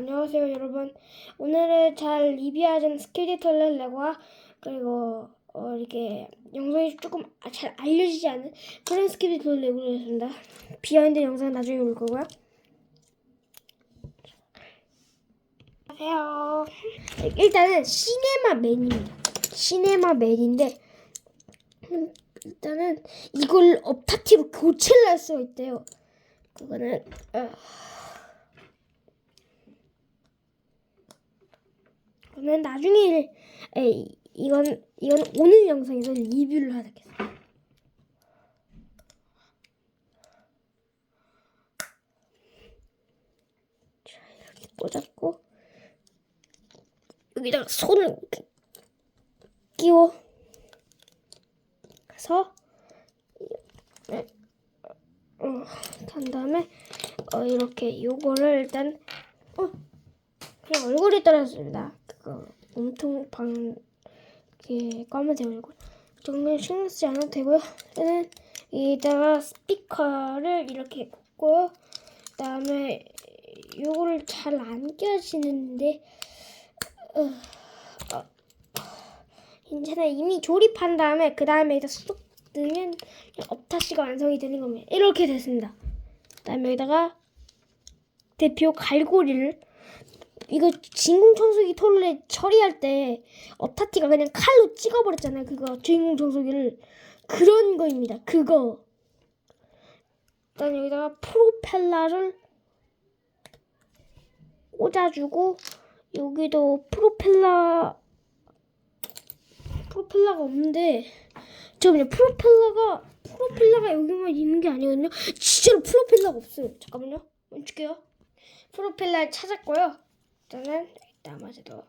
안녕하세요 여러분. 오늘은 잘 리뷰하는 스케디털 레고와 그리고 어, 이렇게 영상이 조금 아- 잘 알려지지 않은 그런 스케디털 레고를 했습니다. 비하인드 영상 나중에 올 거고요. 안녕하세요. 일단은 시네마 맨입니다. 시네마 맨인데 음, 일단은 이걸 업타티브 교체를 할 수가 있대요. 그거는 어, 그러면 나중에 에 이건 이건 오늘 영상에서 리뷰를 하겠습니다. 자 이렇게 꽂았고 여기다가 이렇게 끼워 그래서 네. 어, 한 다음에 어, 이렇게 요거를 일단 어 그냥 얼굴이 떨어졌습니다. 그거 몸통 방 이렇게 검은색 얼굴. 정말 신경 쓰지 않아도 되고요. 저는 이따가 스피커를 이렇게 꽂고요. 그다음에 요거를 잘 안 껴지는데 어, 어, 괜찮아 이미 조립한 다음에 그 다음에 여기다 쏙 넣으면 업타시가 완성이 되는 겁니다. 이렇게 됐습니다. 그다음에 여기다가 대표 갈고리를 이거 진공 청소기 톨에 처리할 때 업타티가 그냥 칼로 찍어버렸잖아요. 그거 진공 청소기를 그런 거입니다. 그거. 일단 여기다가 프로펠러를 꽂아주고 여기도 프로펠러 프로펠러가 없는데 잠깐만요. 프로펠러가 프로펠러가 여기만 있는 게 아니거든요. 진짜로 프로펠러가 없어요. 잠깐만요. 멈출게요. 프로펠러를 찾았고요. 일단은 나머지도